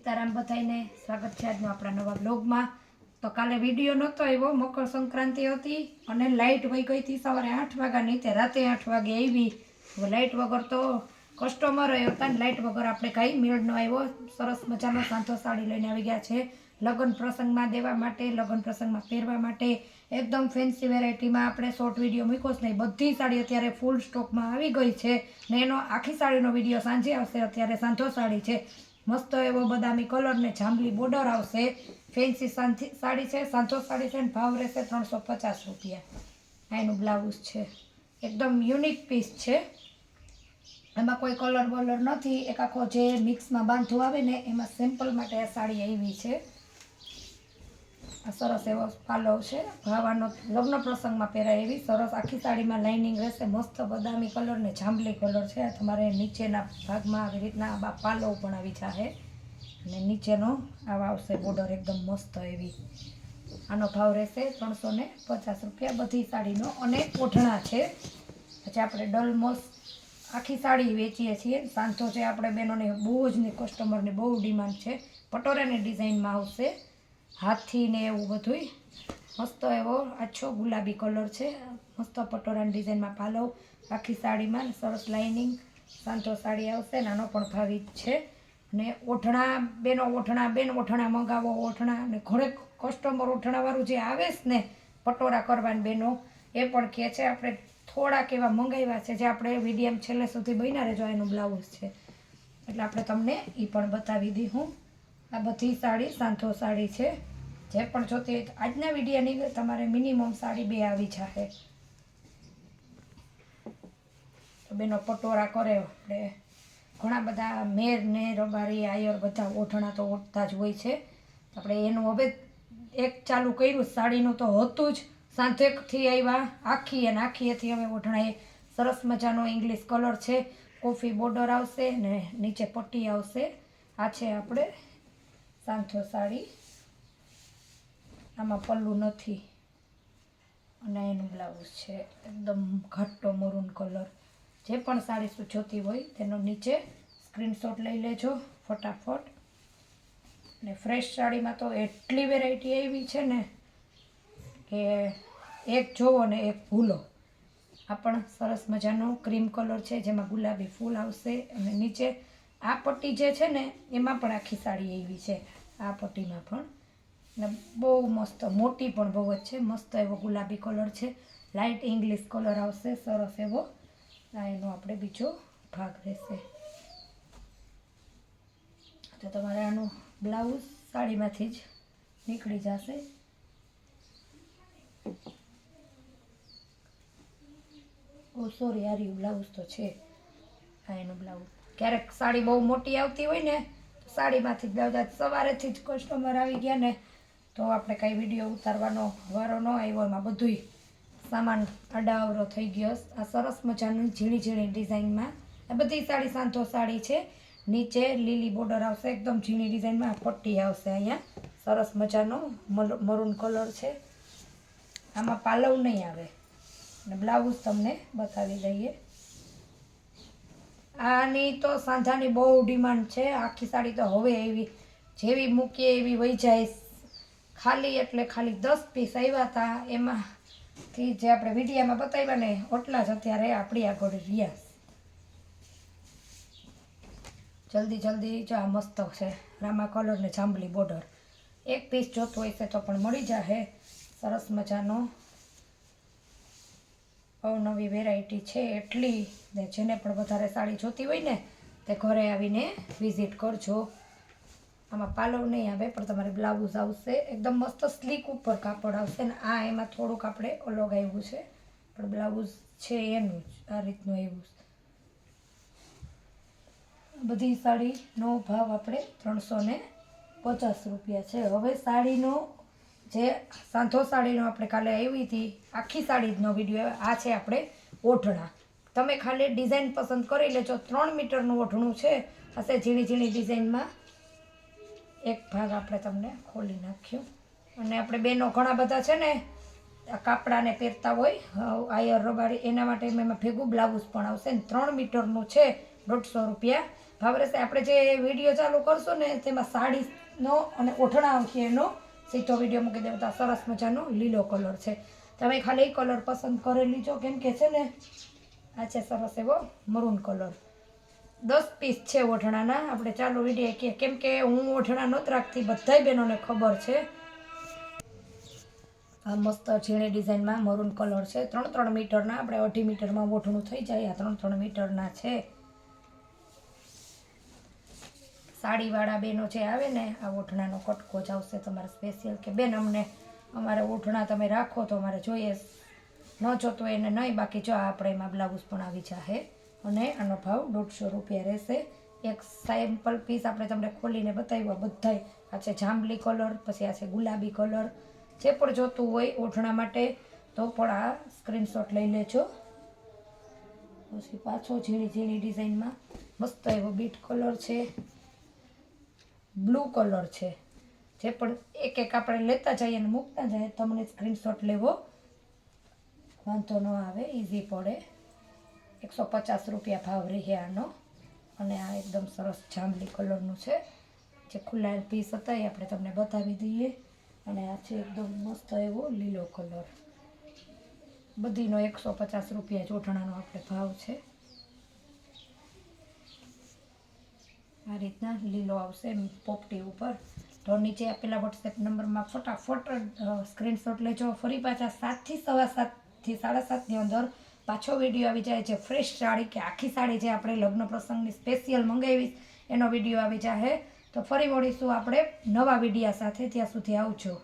સીતારામ બધાઈને સ્વાગત છે આજનો આપણા નવા બ્લોગમાં તો કાલે વીડિયો નહોતો આવ્યો, મકર સંક્રાંતિ હતી અને લાઇટ વહી ગઈ હતી સવારે આઠ વાગ્યાની, તે રાતે આઠ વાગે આવી. લાઇટ વગર તો કસ્ટમર હતા ને લાઇટ વગર આપણે કાંઈ મેળ ન આવ્યો. સરસ મજાનો સાંધો સાડી લઈને આવી ગયા છે. લગ્ન પ્રસંગમાં દેવા માટે, લગ્ન પ્રસંગમાં પહેરવા માટે. એકદમ ફેન્સી વેરાયટીમાં આપણે શોર્ટ વીડિયો મૂક્યો જ નહીં બધી સાડી અત્યારે ફૂલ સ્ટોકમાં આવી ગઈ છે. ને એનો આખી સાડીનો વીડિયો સાંજે આવશે, અત્યારે સાંધો સાડી છે. મસ્ત એવો બદામી કલર ને જાંબલી બોર્ડર આવશે. ફેન્સી સાંથી સાડી છે, સાંધો સાડી છે ને ભાવ રહેશે ત્રણસો પચાસ રૂપિયા. આ એનું બ્લાઉઝ છે. એકદમ યુનિક પીસ છે. એમાં કોઈ કલર વલર નથી. એક આખો જે મિક્સમાં બાંધો આવે ને, એમાં સિમ્પલ માટે આ સાડી આવી છે. આ સરસ એવો પાલવ છે. ભાવાનો લગ્ન પ્રસંગમાં પહેરાય એવી સરસ આખી સાડીમાં લાઇનિંગ રહેશે. મસ્ત બદામી કલર ને જાંબલી કલર છે. તમારે નીચેના ભાગમાં આવી રીતના આ પાલવ પણ આવી જાહે. અને નીચેનો આવા આવશે બોર્ડર એકદમ મસ્ત એવી. આનો ભાવ રહેશે ત્રણસો ને પચાસ રૂપિયા. બધી સાડીનો અને ઓઢણા છે. પછી આપણે ડલમોસ આખી સાડી વેચીએ છીએ. સાંજો છે આપણે બહેનોને બહુ જ કસ્ટમરની બહુ ડિમાન્ડ છે. પટોરાની ડિઝાઇનમાં આવશે. હાથથી ને એવું બધુંય. મસ્ત એવો આછો ગુલાબી કલર છે. મસ્ત પટોરાની ડિઝાઇનમાં પાલવ, આખી સાડીમાં સરસ લાઇનિંગ. સાંતો સાડી આવશે નાનો પણ ભાવી છે. ને ઓઠણા બેનો ઓઠણા બેન ઓઠણા મંગાવો ઓઠણા ને ઘરે કસ્ટમર ઓઠણાવાળું જે આવે છે ને પટોરા કરવાની બેનો, એ પણ કહે છે આપણે થોડાક એવા મંગાવ્યા છે જે આપણે મીડિયમ છેલ્લે સુધી બન્યા રહેજો એનું બ્લાઉઝ છે. એટલે આપણે તમને એ પણ બતાવી દી હું. આ બધી સાડી સાંથો સાડી છે. જે પણ જોતી હોય આજના વિડીયોની તમારે મિનિમમ સાડી બે આવી જશે તો બેનો પટોરા કરે, આપણે ઘણા બધા મેર ને રબારી, આયર બધા ઓઢણા તો ઓઢતા જ હોય છે. આપણે એનું હવે એક ચાલુ કર્યું, સાડીનું તો હતું જ. સાંધેકથી આવ્યા, આખી અને આખીએથી અમે ઓઢણાએ સરસ મજાનો ઇંગ્લિશ કલર છે. કોફી બોર્ડર આવશે ને નીચે પટ્ટી આવશે. આ છે આપણે સાંથો સાડી. આમાં પલ્લું નથી. અને એનું બ્લાઉઝ છે, એકદમ ઘટ્ટો મરૂન કલર જે પણ સાડી જોતી હોય, તેનો નીચે સ્ક્રીનશોટ લઈ લેજો, ફટાફટ. ને ફ્રેશ સાડીમાં તો એટલી વેરાયટી આવી છે ને કે એક જોવો ને એક ભૂલો. આ પણ સરસ મજાનો ક્રીમ કલર છે, જેમાં ગુલાબી ફૂલ આવશે. અને નીચે આ પટ્ટી જે છે ને, એમાં પણ આખી સાડી એવી છે. આ પટ્ટીમાં પણ ને બહુ મસ્ત, મોટી પણ બહુ જ છે. મસ્ત એવો ગુલાબી કલર છે. લાઇટ ઇંગ્લિશ કલર આવશે. સરસ એવો આ એનો આપણે બીજો ભાગ રહેશે. તો તમારે આનું બ્લાઉઝ સાડીમાંથી જ નીકળી જશે. ઓ સોરી આર્યું બ્લાઉઝ તો છે. આ એનું બ્લાઉઝ. ક્યારેક સાડી બહુ મોટી આવતી હોય ને સાડીમાંથી જ બ્લાઉઝ. સવારેથી જ કસ્ટમર આવી ગયા ને તો આપણે કાંઈ વીડિયો ઉતારવાનો વારો ન આવ્યો, એમાં બધુંય સામાન અડાવરો થઈ ગયો. આ સરસ મજાનું ઝીણી ઝીણી ડિઝાઇનમાં. આ બધી સાડી સાંધો સાડી છે. નીચે લીલી બોર્ડર આવશે, એકદમ ઝીણી ડિઝાઇનમાં પટ્ટી આવશે અહીંયા. સરસ મજાનો મરૂન કલર છે. આમાં પાલવ નહીં આવે. અને બ્લાઉઝ તમને બતાવી દઈએ. આની તો સાંધાની બહુ ડિમાન્ડ છે. આખી સાડી તો હવે એવી, જેવી મૂકીએ એવી વહી જાય ખાલી એટલે ખાલી દસ પીસ આવ્યા હતા એમાંથી જે આપણે વિડીયામાં બતાવ્યા ને એટલા જ અત્યારે આપણી આગળ રહ્યા. જલ્દી જલ્દી, જો આ મસ્ત છે. રામા કલર ને જાંબલી બોર્ડર એક પીસ જોતું હોય છે તો પણ મળી જશે સરસ મજાનો. અવનવી વેરાયટી છે એટલી. ને જેને પણ વધારે સાડી જોતી હોય ને તે ઘરે આવીને વિઝિટ કરજો. આમાં પાલવ નહીં આવે, પણ તમારે બ્લાઉઝ આવશે. એકદમ મસ્ત સ્લીક ઉપર કાપડ આવશે ને આ એમાં થોડુંક આપણે અલગ આવ્યું છે. પણ બ્લાઉઝ છે એનું જ, આ રીતનું આવ્યું બધી સાડીનો ભાવ આપણે ત્રણસો ને પચાસ રૂપિયા છે. હવે સાડીનો જે સાંધો સાડીનો આપણે કાલે આવી હતી, આખી સાડીનો વીડિયો આ છે આપણે ઓઢણા. તમે ખાલી ડિઝાઇન પસંદ કરી લેજો. ત્રણ મીટરનું ઓઢણું છે. હશે ઝીણી ઝીણી ડિઝાઇનમાં એક ભાગ આપણે તમને ખોલી નાખ્યું. અને આપણે બેનો ઘણા બધા છે ને કાપડાને પહેરતા હોય આયર રબારી, એના માટે એમાં ભેગું બ્લાઉઝ પણ આવશે ને, ત્રણ મીટરનું છે, દોઢસો રૂપિયા. ભાવ રહેશે, આપણે જે વીડિયો ચાલુ કરશું ને, તેમાં સાડીનો અને ઓઢણા એનો સીધો વીડિયો મૂકી દેવો સરસ મજાનો લીલો કલર છે. તમે ખાલી કલર પસંદ કરી લીજો, કેમ કે છે ને, આ છે સરસ એવો મરૂન કલર. દસ પીસ છે ઓઢણાના. આપણે ચાલુ વીડિયો કે કેમ કે હું ઓઢણા નહોતી રાખતી, બધાય બહેનોને ખબર છે. આ મસ્ત ઝીણી ડિઝાઇનમાં મરૂન કલર છે. ત્રણ ત્રણ મીટરના, આપણે અઢી મીટરમાં ઓઢણું થઈ જાય. આ ત્રણ ત્રણ મીટરના છે. સાડીવાળા બેનો જે આવે ને, આ ઓઢણાનો કટકો જ આવશે તમારે સ્પેશિયલ કે બેન, અમને, અમારે ઓઢણા તમે રાખો તો અમારે જોઈએ. ન જોતો એને નહીં, બાકી જો આપણે એમાં બ્લાઉઝ પણ આવી જાહે. અને આનો ભાવ દોઢસો રૂપિયા રહેશે. એક સેમ્પલ પીસ આપણે તમને ખોલીને બતાવ્યો બધાય આ છે જાંબલી કલર પછી આ છે ગુલાબી કલર જે પણ જોતું હોય ઓઢણા માટે, તો પણ આ સ્ક્રીનશોટ લઈ લેજો. પછી પાછો ઝીણી ઝીણી ડિઝાઇનમાં મસ્ત એવો બીટ કલર છે. બ્લુ કલર છે. જે પણ એક એક આપણે લેતા જઈએ અને મૂકતા જઈએ, તમને સ્ક્રીનશોટ લેવો. વાંધો ન આવે ઇઝી પડે. એકસો પચાસ રૂપિયા ભાવ રહે આનો. અને આ એકદમ સરસ જાંબલી કલરનું છે. જે ખુલ્લા પીસ હતા એ આપણે તમને બતાવી દઈએ. અને આ છે એકદમ મસ્ત એવો લીલો કલર. બધીનો એકસો પચાસ રૂપિયા ચોટણાનો આપણે ભાવ છે. આ રીતના લીલો આવશે પોપટી ઉપર. તો નીચે આપેલા વોટ્સએપ નંબરમાં ફટાફટ સ્ક્રીનશોટ લેજો. ફરી પાછા સાતથી સવા સાતથી સાડા સાતની અંદર પાછો વીડિયો આવી જાય છે. ફ્રેશ સાડી કે આખી સાડી જે આપણે લગ્ન પ્રસંગની સ્પેશિયલ મંગાવી એનો વીડિયો આવી જાય તો ફરી મળીશું આપણે નવા વિડીયા સાથે. ત્યાં સુધી આવજો.